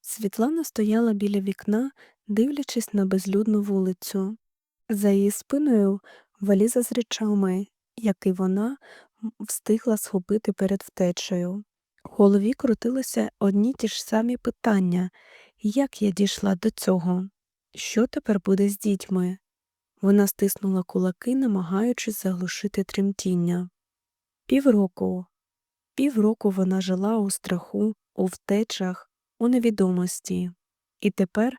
Світлана стояла біля вікна, дивлячись на безлюдну вулицю. За її спиною валіза з речами, які вона встигла схопити перед втечею. В голові крутилися одні ті ж самі питання як я дійшла до цього? Що тепер буде з дітьми? Вона стиснула кулаки, намагаючись заглушити тремтіння. Півроку. Півроку вона жила у страху, у втечах, у невідомості. І тепер,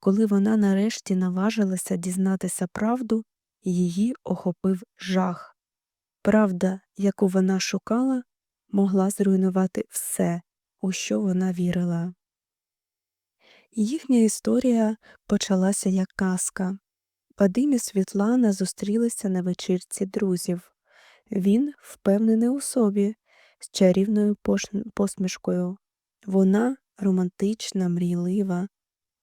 коли вона нарешті наважилася дізнатися правду, її охопив жах. Правда, яку вона шукала, могла зруйнувати все, у що вона вірила. Їхня історія почалася як казка. Вадим і Світлана зустрілися на вечірці друзів. Він впевнений у собі, з чарівною посмішкою. Вона романтична, мрійлива.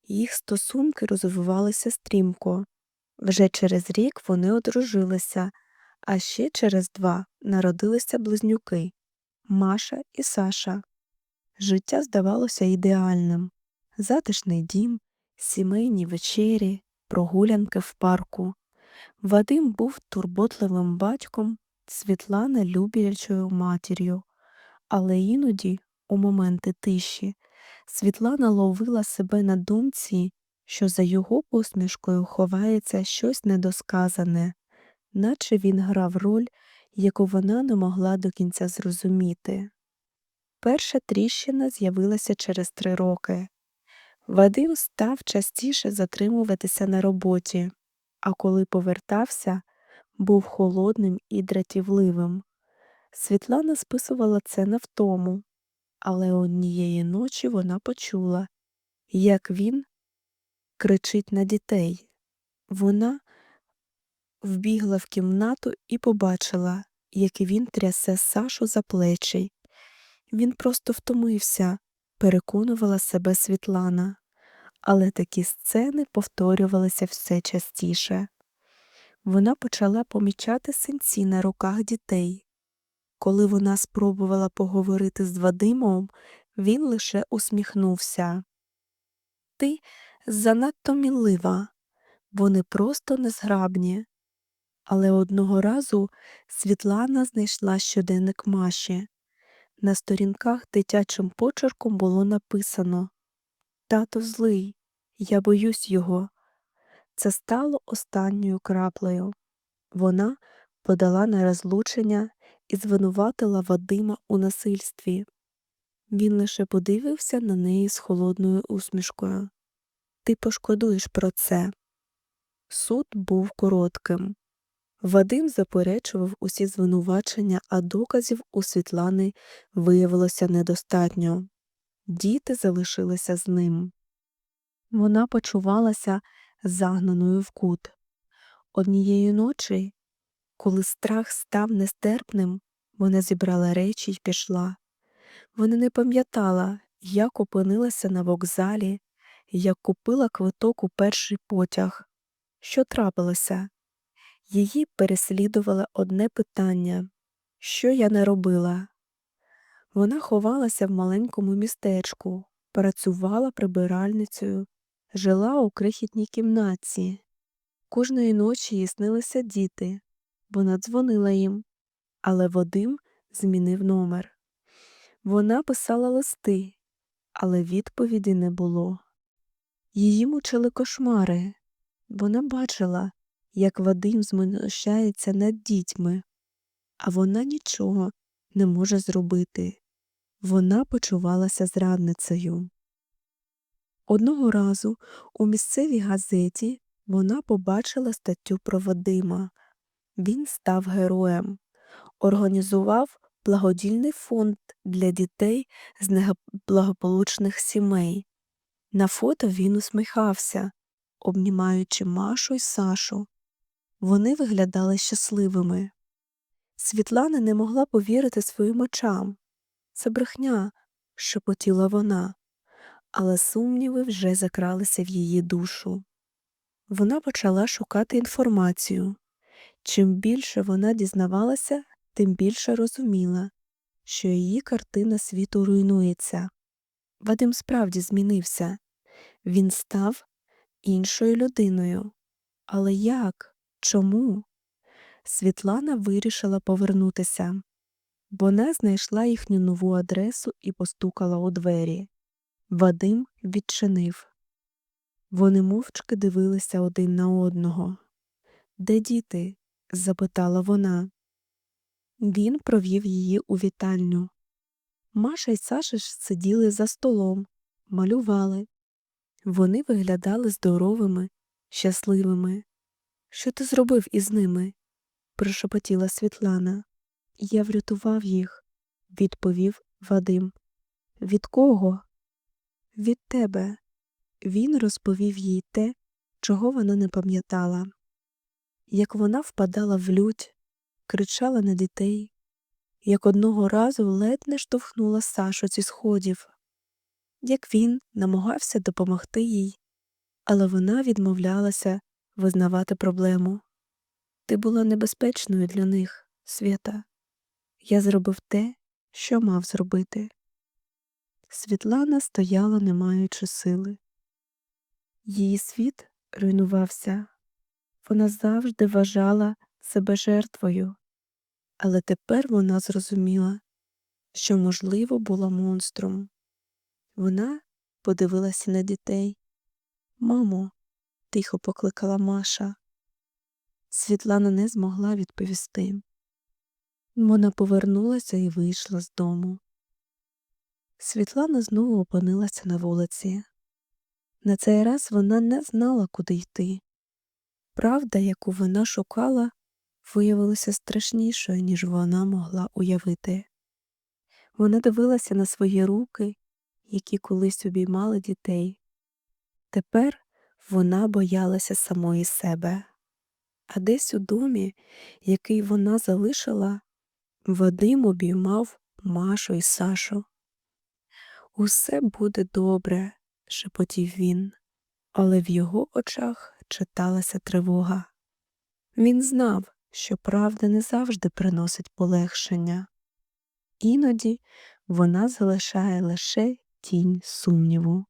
Їх стосунки розвивалися стрімко. Вже через рік вони одружилися, а ще через два народилися близнюки Маша і Саша. Життя здавалося ідеальним затишний дім, сімейні вечері, прогулянки в парку. Вадим був турботливим батьком, Світлана люблячою матір'ю, але іноді, у моменти тиші, Світлана ловила себе на думці, що за його посмішкою ховається щось недосказане, наче він грав роль, яку вона не могла до кінця зрозуміти. Перша тріщина з'явилася через три роки. Вадим став частіше затримуватися на роботі, а коли повертався, був холодним і дратівливим. Світлана списувала це на втому, але однієї ночі вона почула, як він кричить на дітей. Вона вбігла в кімнату і побачила, як він трясе Сашу за плечі. Він просто втомився, переконувала себе Світлана, але такі сцени повторювалися все частіше. Вона почала помічати синці на руках дітей. Коли вона спробувала поговорити з Вадимом, він лише усміхнувся. Ти занадто мінлива, вони просто незграбні. Але одного разу Світлана знайшла щоденник Маші. На сторінках дитячим почерком було написано Тато злий, я боюсь його. Це стало останньою краплею. Вона подала на розлучення і звинуватила Вадима у насильстві. Він лише подивився на неї з холодною усмішкою. Ти пошкодуєш про це. Суд був коротким. Вадим заперечував усі звинувачення, а доказів у Світлани виявилося недостатньо. Діти залишилися з ним. Вона почувалася загнаною в кут. Однієї ночі, коли страх став нестерпним, вона зібрала речі й пішла. Вона не пам'ятала, як опинилася на вокзалі, як купила квиток у перший потяг. Що трапилося? Її переслідувало одне питання що я не робила? Вона ховалася в маленькому містечку, працювала прибиральницею, жила у крихітній кімнатці. Кожної ночі їй снилися діти. Вона дзвонила їм, але Вадим змінив номер. Вона писала листи, але відповіді не було. Її мучили кошмари. Вона бачила, як Вадим знущається над дітьми, а вона нічого не може зробити. Вона почувалася зрадницею. Одного разу у місцевій газеті вона побачила статтю про Вадима. Він став героєм, організував благодійний фонд для дітей з неблагополучних сімей. На фото він усміхався, обнімаючи Машу й Сашу. Вони виглядали щасливими. Світлана не могла повірити своїм очам. Це брехня, шепотіла вона, але сумніви вже закралися в її душу. Вона почала шукати інформацію. Чим більше вона дізнавалася, тим більше розуміла, що її картина світу руйнується. Вадим справді змінився. Він став іншою людиною. Але як? Чому? Світлана вирішила повернутися. Вона знайшла їхню нову адресу і постукала у двері. Вадим відчинив. Вони мовчки дивилися один на одного. Де діти? запитала вона. Він провів її у вітальню. Маша й Саша ж сиділи за столом, малювали. Вони виглядали здоровими, щасливими. Що ти зробив із ними? прошепотіла Світлана. Я врятував їх, відповів Вадим. Від кого? Від тебе. Він розповів їй те, чого вона не пам'ятала. Як вона впадала в лють, кричала на дітей, як одного разу ледь не штовхнула Сашу зі сходів, як він намагався допомогти їй, але вона відмовлялася визнавати проблему. Ти була небезпечною для них, Свята. Я зробив те, що мав зробити. Світлана стояла, не маючи сили. Її світ руйнувався. Вона завжди вважала себе жертвою, але тепер вона зрозуміла, що, можливо, була монстром. Вона подивилася на дітей. Мамо, тихо покликала Маша. Світлана не змогла відповісти. Вона повернулася і вийшла з дому. Світлана знову опинилася на вулиці. На цей раз вона не знала, куди йти. Правда, яку вона шукала, виявилася страшнішою, ніж вона могла уявити. Вона дивилася на свої руки, які колись обіймали дітей. Тепер вона боялася самої себе. А десь у домі, який вона залишила, Вадим обіймав Машу і Сашу. Усе буде добре, шепотів він, але в його очах читалася тривога. Він знав, що правда не завжди приносить полегшення, іноді вона залишає лише тінь сумніву.